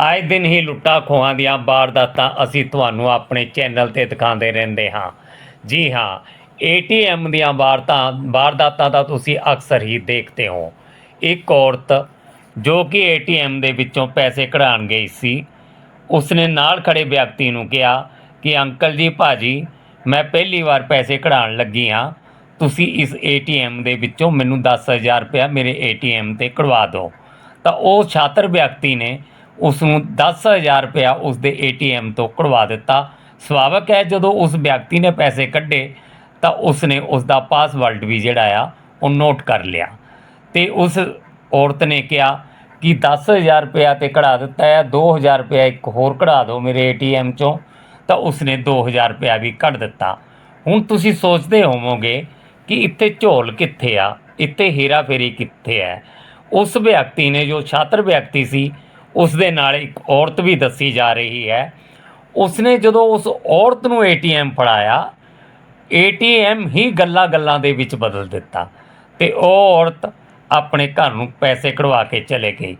ਆਏ ਦਿਨ ਹੀ ਲੁੱਟਾਂ ਖੋਹਾਂ ਦੀਆਂ ਵਾਰਦਾਤਾਂ ਅਸੀਂ ਤੁਹਾਨੂੰ ਆਪਣੇ ਚੈਨਲ ਤੇ ਦਿਖਾਉਂਦੇ ਰਹਿੰਦੇ ਹਾਂ। ਜੀ ਹਾਂ ਏਟੀਐਮ ਦੀਆਂ ਵਾਰਤਾ, ਵਾਰਦਾਤਾਂ ਦਾ ਤੁਸੀਂ ਅਕਸਰ ਹੀ ਦੇਖਦੇ ਹੋ। ਇੱਕ ਔਰਤ ਜੋ ਕਿ ਏਟੀਐਮ ਦੇ ਵਿੱਚੋਂ ਪੈਸੇ ਕਢਾਉਣ ਗਈ ਸੀ, ਉਸਨੇ ਨਾਲ ਖੜੇ ਵਿਅਕਤੀ ਨੂੰ ਕਿਹਾ ਕਿ, ਅੰਕਲ ਜੀ, ਭਾਜੀ, ਮੈਂ ਪਹਿਲੀ ਵਾਰ ਪੈਸੇ ਕਢਾਉਣ ਲੱਗੀ ਹਾਂ। ਤੁਸੀਂ ਇਸ ਏਟੀਐਮ ਦੇ ਵਿੱਚੋਂ ਮੈਨੂੰ 10000 ਰੁਪਇਆ ਮੇਰੇ ਏਟੀਐਮ ਤੇ ਕਢਵਾ ਦਿਓ। ਤਾਂ ਉਹ ਛਾਤਰ ਵਿਅਕਤੀ ਨੇ ਉਸ ਨੂੰ 10000 ਰੁਪਇਆ ਉਸ ਦੇ ਏਟੀਐਮ ਤੋਂ ਕਢਵਾ ਦਿੱਤਾ। ਸੁਭਾਵਕ ਹੈ, ਜਦੋਂ ਉਸ ਵਿਅਕਤੀ ਨੇ ਪੈਸੇ ਕੱਢੇ, ਤਾਂ ਉਸ ਨੇ ਉਸ ਦਾ ਪਾਸਵਰਡ ਵੀ ਜਿਹੜਾ ਆ, ਉਹ ਨੋਟ ਕਰ ਲਿਆ। ਤੇ ਉਸ ਔਰਤ ਨੇ ਕਿਹਾ ਕਿ 10000 ਰੁਪਇਆ ਤੇ ਕਢਾ ਦਿੱਤਾ ਹੈ 2000 ਰੁਪਇਆ ਇੱਕ ਹੋਰ ਕਢਾ ਦਿਓ ਮੇਰੇ ਏਟੀਐਮ ਚੋਂ, ਤਾਂ ਉਸਨੇ 2000 ਰੁਪਇਆ ਵੀ ਕੱਢ ਦਿੱਤਾ। ਹੁਣ ਤੁਸੀਂ ਸੋਚਦੇ ਹੋਵੋਗੇ ਕਿ ਇੱਥੇ ਝੋਲ ਕਿੱਥੇ ਆ, ਇੱਥੇ ਹੇਰਾ ਫੇਰੀ ਕਿੱਥੇ ਹੈ? ਉਸ ਵਿਅਕਤੀ ਨੇ ਜੋ ਛਾਤਰ ਵਿਅਕਤੀ ਸੀ ਉਸ ਦੇ ਨਾਲ ਇੱਕ ਔਰਤ ਵੀ ਦੱਸੀ ਜਾ ਰਹੀ ਹੈ। ਉਸਨੇ ਜਦੋਂ ਉਸ ਔਰਤ ਨੂੰ ਏਟੀਐਮ ਫੜਾਇਆ, ਏਟੀਐਮ ਹੀ ਗੱਲਾਂ-ਗੱਲਾਂ ਦੇ ਵਿੱਚ ਬਦਲ ਦਿੱਤਾ ਤੇ ਉਹ ਔਰਤ ਆਪਣੇ ਘਰ ਨੂੰ ਪੈਸੇ ਕਢਵਾ ਕੇ ਚਲੇ ਗਈ।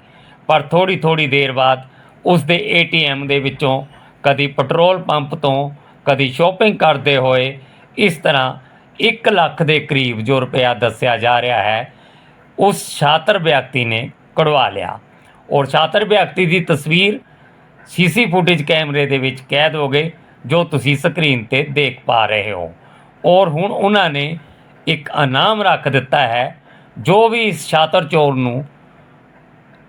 ਪਰ ਥੋੜੀ ਥੋੜੀ ਦੇਰ ਬਾਅਦ ਉਸ ਦੇ ਏਟੀਐਮ ਦੇ ਵਿੱਚੋਂ ਕਦੀ ਪੈਟਰੋਲ ਪੰਪ ਤੋਂ, ਕਦੀ ਸ਼ਾਪਿੰਗ ਕਰਦੇ ਹੋਏ ਇਸ ਤਰ੍ਹਾਂ 1 ਲੱਖ ਦੇ ਕਰੀਬ ਜੋ ਰੁਪਇਆ ਦੱਸਿਆ ਜਾ ਰਿਹਾ ਹੈ, ਉਸ ਛਾਤਰ ਵਿਅਕਤੀ ਨੇ ਕਢਵਾ ਲਿਆ। ਔਰ ਛਾਤਰ ਵਿਅਕਤੀ ਦੀ ਤਸਵੀਰ ਸੀਸੀ ਫੁਟੇਜ ਕੈਮਰੇ ਦੇ ਵਿੱਚ ਕੈਦ ਹੋ ਗਏ, ਜੋ ਤੁਸੀਂ ਸਕਰੀਨ ਤੇ ਦੇਖ ਪਾ ਰਹੇ ਹੋ। ਔਰ ਹੁਣ ਉਹਨਾਂ ਨੇ ਇੱਕ ਇਨਾਮ ਰੱਖ ਦਿੱਤਾ ਹੈ, ਜੋ ਵੀ ਇਸ ਛਾਤਰ ਚੋਰ ਨੂੰ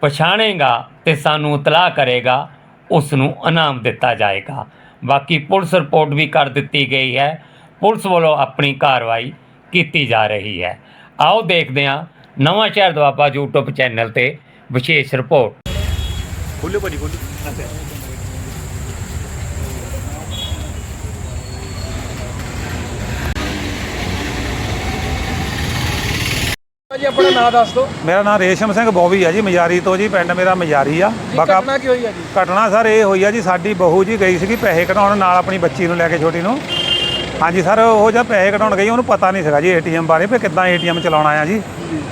ਪਛਾਣੇਗਾ ਤੇ ਸਾਨੂੰ ਇਤਲਾਹ ਕਰੇਗਾ, ਉਸ ਨੂੰ ਇਨਾਮ ਦਿੱਤਾ ਜਾਏਗਾ। ਬਾਕੀ ਪੁਲਿਸ ਰਿਪੋਰਟ ਵੀ ਕਰ ਦਿੱਤੀ ਗਈ ਹੈ। ਪੁਲਿਸ ਵੱਲੋਂ ਆਪਣੀ ਕਾਰਵਾਈ ਕੀਤੀ ਜਾ ਰਹੀ ਹੈ। ਆਓ ਦੇਖਦੇ ਹਾਂ ਨਵਾਂ ਸ਼ਹਿਰ ਦੁਆਬਾ YouTube ਚੈਨਲ ਤੇ ਵਿਸ਼ੇਸ਼ ਰਿਪੋਰਟ ਖੋਲਿਓ ਭਾਜੀ ਖੋਲਿਓ ਜੀ ਆਪਣਾ ਨਾਮ ਦੱਸ ਦਿਓ। ਮੇਰਾ ਨਾਮ ਰੇਸ਼ਮ ਸਿੰਘ ਬੋਵੀ ਆ ਜੀ ਮਜਾਰੀ ਤੋਂ ਜੀ ਪਿੰਡ ਮੇਰਾ ਮਜਾਰੀ ਆ। ਜੀ ਬਾਕਾ ਘਟਨਾ ਕੀ ਹੋਈ ਹੈ ਜੀ? ਘਟਨਾ ਸਰ ਇਹ ਹੋਈ ਆ ਜੀ ਸਾਡੀ ਬਹੂ ਜੀ ਗਈ ਸੀਗੀ ਪੈਸੇ ਕਢਾਉਣ ਨਾਲ ਆਪਣੀ ਬੱਚੀ ਨੂੰ ਲੈ ਕੇ ਛੋਟੀ ਨੂੰ। ਹਾਂਜੀ ਸਰ ਉਹ ਜਦ ਪੈਸੇ ਕਢਾਉਣ ਗਈ ਉਹਨੂੰ ਪਤਾ ਨਹੀਂ ਸੀਗਾ ਜੀ ਏਟੀਐਮ ਬਾਰੇ ਵੀ ਕਿੱਦਾਂ ਏਟੀਐਮ ਚਲਾਉਣਾ ਆ ਜੀ।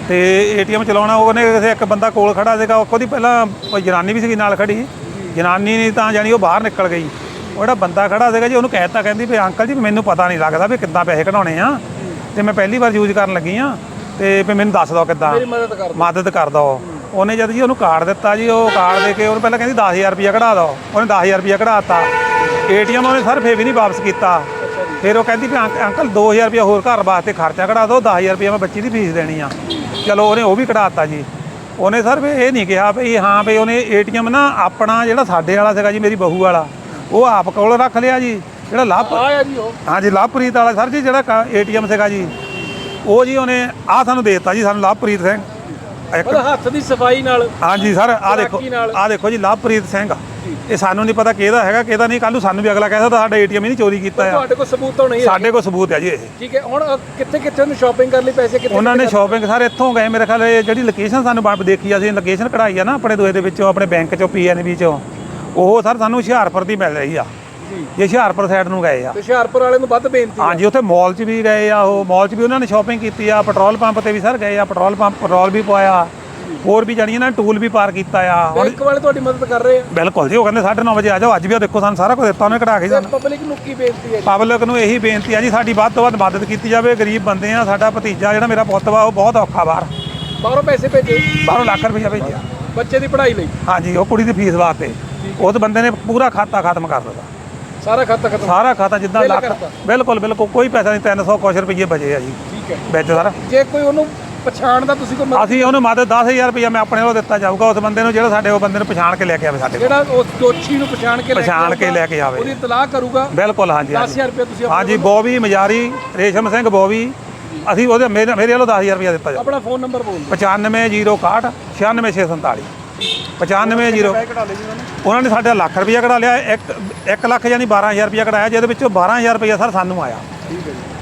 ਤੇ ਏਟੀਐਮ ਚਲਾਉਣਾ ਉਹਨੇ ਕਿਸੇ ਇੱਕ ਬੰਦਾ ਕੋਲ ਖੜਾ ਸੀਗਾ ਉਹਦੀ ਪਹਿਲਾਂ ਕੋਈ ਜਨਾਨੀ ਵੀ ਸੀਗੀ ਨਾਲ ਖੜੀ ਜਨਾਨੀ ਨਹੀਂ ਤਾਂ ਜਾਨੀ ਉਹ ਬਾਹਰ ਨਿਕਲ ਗਈ। ਉਹ ਜਿਹੜਾ ਬੰਦਾ ਖੜਾ ਸੀਗਾ ਜੀ ਉਹਨੂੰ ਕਹਿਤਾ ਕਹਿੰਦੀ ਵੀ ਅੰਕਲ ਜੀ ਮੈਨੂੰ ਪਤਾ ਨਹੀਂ ਲੱਗਦਾ ਵੀ ਕਿੱਦਾਂ ਪੈਸੇ ਕਢਾਉਣੇ ਆ। ਤੇ ਮੈਂ ਪਹਿਲੀ ਵਾਰ ਯੂਜ਼ ਕਰਨ ਲੱਗੀ ਆ ਤੇ ਵੀ ਮੈਨੂੰ ਦੱਸ ਦਿਓ ਕਿੱਦਾਂ। ਮਦਦ ਕਰ ਦਿਓ। ਉਹਨੇ ਜਦ ਜੀ ਉਹਨੂੰ ਕਾਰਡ ਦਿੱਤਾ ਜੀ ਉਹ ਕਾਰਡ ਦੇ ਕੇ ਉਹਨੂੰ ਪਹਿਲਾਂ ਕਹਿੰਦੀ 10000 ਰੁਪਇਆ ਕਢਾ ਦਿਓ। ਉਹਨੇ 10000 ਰੁਪਇਆ ਕਢਾਤਾ ਏਟੀਐਮ ਉਹਨੇ ਸਰ ਫੇਰ ਵੀ ਨਹੀਂ ਵਾਪਸ ਕੀਤਾ। ਫਿਰ ਉਹ ਕਹਿੰਦੀ ਵੀ ਅੰਕ- ਅੰਕਲ 2000 ਰੁਪਇਆ ਹੋਰ ਘਰ ਵਾਸਤੇ ਖਰਚਾ ਕਢਾ ਦਿਓ 10000 ਰੁਪਇਆ ਮੈਂ ਬੱਚੀ ਦੀ ਫੀਸ ਦੇਣੀ ਆ। ਚਲੋ ਉਹਨੇ ਉਹ ਵੀ ਕਢਾਤਾ ਜੀ। ਉਹਨੇ ਸਰ ਵੀ ਇਹ ਨਹੀਂ ਕਿਹਾ ਵੀ ਹਾਂ ਵੀ ਉਹਨੇ ਏਟੀਐਮ ਨਾ ਆਪਣਾ ਜਿਹੜਾ ਸਾਡੇ ਵਾਲਾ ਸੀਗਾ ਜੀ ਮੇਰੀ ਬਹੂ ਵਾਲਾ ਉਹ ਆਪ ਕੋਲ ਰੱਖ ਲਿਆ ਜੀ। ਜਿਹੜਾ ਲਾਭ ਆਇਆ ਜੀ ਉਹ। ਹਾਂਜੀ ਲਵਪ੍ਰੀਤ ਵਾਲਾ ਸਰ ਜੀ ਜਿਹੜਾ ਏਟੀਐਮ ਸੀਗਾ ਜੀ। ਉਹ ਜੀ ਉਹਨੇ ਆ ਸਾਨੂੰ ਦੇ ਦਿੱਤਾ ਜੀ ਸਾਨੂੰ ਲਵਪ੍ਰੀਤ ਸਿੰਘ। ਇੱਕ ਹੱਥ ਦੀ ਸਫ਼ਾਈ ਨਾਲ ਹਾਂਜੀ ਸਰ ਆ ਦੇਖੋ ਨਾਲ। ਆ ਦੇਖੋ ਜੀ ਲਵਪ੍ਰੀਤ ਸਿੰਘ। ਇਹ ਸਾਨੂੰ ਨਹੀਂ ਪਤਾ ਕਿਹਦਾ ਹੈਗਾ ਕਿਹਦਾ ਨਹੀਂ। ਕੱਲ ਨੂੰ ਸਾਨੂੰ ਵੀ ਅਗਲਾ ਕਹਿ ਸਕਦਾ ਸਾਡਾ ਏਟੀਐਮ ਹੀ ਨਹੀਂ ਚੋਰੀ ਕੀਤਾ ਆ। ਤੁਹਾਡੇ ਕੋਲ ਸਬੂਤ ਹੋਣਾ ਹੀ ਹੈ ਸਾਡੇ ਕੋਲ ਸਬੂਤ ਹੈ ਜੀ ਇਹ। ਠੀਕ ਹੈ ਹੁਣ ਅ, ਕਿੱਥੇ ਕਿੱਥੇ ਉਹਨੂੰ ਸ਼ਾਪਿੰਗ ਕਰ ਲਈ ਪੈਸੇ ਕਿੱਥੇ ਉਹਨਾਂ ਨੇ ਸ਼ਾਪਿੰਗ ਸਰ ਇੱਥੋਂ ਗਏ ਮੇਰੇ ਖਿਆਲ ਇਹ ਜਿਹੜੀ ਲੋਕੇਸ਼ਨ ਸਾਨੂੰ ਬਾਪ ਦੇਖੀ ਅਸੀਂ ਲੋਕੇਸ਼ਨ ਕਢਾਈ ਆ ਨਾ ਆਪਣੇ ਦੋਏ ਦੇ ਵਿੱਚੋਂ ਆਪਣੇ ਬੈਂਕ ਚੋਂ ਪੀਐਨਬੀ ਚੋਂ। ਉਹ ਸਰ ਸਾਨੂੰ ਹੁਸ਼ਿਆਰਪੁਰ ਦੀ ਮਿਲ ਰਹੀ ਆ। ਜੀ। ਹੁਸ਼ਿਆਰਪੁਰ ਸਾਈਡ ਨੂੰ ਗਏ ਆ। ਤੇ ਹੁਸ਼ਿਆਰਪੁਰ ਵਾਲੇ ਨੂੰ ਵੱਧ ਬੇਨਤੀ ਹੈ ਹਾਂਜੀ ਉੱਥੇ ਮਾਲ 'ਚ ਵੀ ਗਏ ਆ ਉਹ। ਮਾਲ 'ਚ ਵੀ ਉਹਨਾਂ ਨੇ ਸ਼ਾਪਿੰਗ ਕੀਤੀ ਆ ਪੈਟਰੋਲ ਪੰਪ ਤੇ ਵੀ ਸਰ ਗਏ ਆ ਪੈਟਰੋਲ ਪੰਪ ਪੈਟਰੋਲ ਵੀ ਪਵਾਇਆ। ਹੋਰ ਵੀ ਜਾਣੀਆਂ ਨਾ ਟੂਲ ਵੀ ਪਾਰ ਕੀਤਾ ਆ। ਹੁਣ ਬੈਂਕ ਵਾਲੇ ਤੁਹਾਡੀ ਮਦਦ ਕਰ ਰਹੇ ਆ। ਬਿਲਕੁਲ ਜੀ ਉਹ ਕਹਿੰਦੇ 9:30 ਵਜੇ ਆ ਜਾਓ ਅੱਜ ਵੀ ਉਹ ਦੇਖੋ ਸਾਨੂੰ ਸਾਰਾ ਕੁਝ ਦਿੱਤਾ ਉਹਨੇ ਕਢਾ ਕੇ ਸਾਨੂੰ। ਪਬਲਿਕ ਨੂੰ ਕੀ ਬੇਨਤੀ ਹੈ ਜੀ? ਪਬਲਿਕ ਨੂੰ ਇਹੀ ਬੇਨਤੀ ਆ ਜੀ ਸਾਡੀ ਵੱਧ ਤੋਂ ਵੱਧ ਮਦਦ ਕੀਤੀ ਜਾਵੇ ਗਰੀਬ ਬੰਦੇ ਆ ਸਾਡਾ ਭਤੀਜਾ ਜਿਹੜਾ ਮੇਰਾ ਪੁੱਤ ਵਾ ਉਹ ਬਹੁਤ ਔਖਾ ਬਾਹਰ। ਬਾਹਰੋਂ ਪੈਸੇ ਭੇਜੇ। ਬਾਹਰੋਂ ਲੱਖ ਰੁਪਈਆ ਭੇਜਿਆ। ਬੱਚੇ ਦੀ ਪੜ੍ਹਾਈ ਲਈ। ਹਾਂਜੀ ਉਹ ਕੁੜੀ ਦੀ ਫੀਸ ਵਾਸਤੇ। ਉਸ ਬੰਦੇ ਨੇ ਪੂਰਾ ਖਾਤਾ ਖਤਮ ਕਰ ਦਿੱਤਾ। ਸਾਰਾ ਖਾਤਾ ਖਤਮ। ਸਾਰਾ ਖਾਤਾ ਜਿੱਦਾਂ ਲੱਖ ਕਰਤਾ। ਬਿਲਕੁਲ ਬਿਲਕੁਲ ਕੋਈ ਪੈਸਾ ਨਹੀਂ 300 ਕੁਛ ਰੁਪਈਏ ਬਚੇ ਆ ਜੀ। ਠੀਕ ਹੈ। ਵਿੱਚ ਸਰ। ਜੇ ਕੋਈ ਉਹਨੂੰ ਪਛਾਣਦਾ ਤੁਸੀਂ ਕੋਈ ਮਦਦ ਅਸੀਂ ਉਹਨੂੰ ਮਦਦ 10000 ਰੁਪਈਆ ਮੈਂ ਆਪਣੇ ਵੱਲੋਂ ਦਿੱਤਾ ਜਾਊਗਾ ਉਸ ਬੰਦੇ ਨੂੰ ਜਿਹੜਾ ਸਾਡੇ ਉਹ ਬੰਦੇ ਨੂੰ ਪਛਾਣ ਕੇ ਲੈ ਕੇ ਆਵੇ ਸਾਡੇ ਕੋਲ। ਜਿਹੜਾ ਉਸ ਦੋਸ਼ੀ ਨੂੰ ਪਛਾਣ ਕੇ ਲੈ ਕੇ ਪਛਾਣ ਕੇ ਆਊਗਾ, ਲੈ ਕੇ ਆਵੇ। ਉਹਦੀ ਇਤਲਾਹ ਕਰੂਗਾ। ਬਿਲਕੁਲ ਹਾਂਜੀ ਹਾਂਜੀ। 10000 ਰੁਪਏ ਤੁਸੀਂ ਆਪਣੇ ਹਾਂਜੀ ਬੋਵੀ ਮਜਾਰੀ ਰੇਸ਼ਮ ਸਿੰਘ ਬੋਵੀ ਅਸੀਂ ਉਹਦੇ ਮੇਰੇ ਮੇਰੇ ਵੱਲੋਂ 10000 ਰੁਪਇਆ ਦਿੱਤਾ ਜਾ ਆਪਣਾ ਫੋਨ ਨੰਬਰ ਬੋਲ 95061 96647 950 ਕਢਾ ਲਈ ਜੀ ਉਹਨੇ ਉਹਨਾਂ ਨੇ ਸਾਡਾ ਲੱਖ ਰੁਪਇਆ ਕਢਾ ਲਿਆ ਇੱਕ 1 ਲੱਖ ਯਾਨੀ 12000 ਰੁਪਇਆ ਕਢਾਇਆ ਜਿਹਦੇ ਵਿੱਚੋਂ 12000 ਰੁਪਇਆ ਸਰ ਸਾਨੂੰ ਆਇਆ।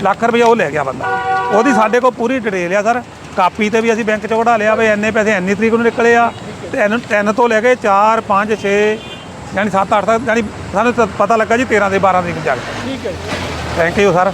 ਲੱਖ ਰੁਪਇਆ ਉਹ ਲੈ ਗਿਆ ਬੰਦਾ। ਉਹਦੀ ਸਾਡੇ ਕੋਲ ਪੂਰੀ ਡਿਟੇਲ ਆ ਸਰ। ਕਾਪੀ ਤੇ ਵੀ ਅਸੀਂ ਬੈਂਕ ਚੋਂ ਕਢਾ ਲਿਆ ਵੀ ਇੰਨੇ ਪੈਸੇ ਇੰਨੀ ਤਰੀਕ ਨੂੰ ਨਿਕਲੇ ਆ। ਤੇ ਇਹਨੂੰ 3 ਤੋਂ ਲੈ ਕੇ 4 5 6 ਯਾਨੀ 7 8 ਤੱਕ ਯਾਨੀ ਸਾਨੂੰ ਪਤਾ ਲੱਗਾ ਜੀ 13 ਦੇ 12 ਤਰੀਕ ਜਾ ਕੇ। ਠੀਕ ਹੈ ਜੀ। Thank you sir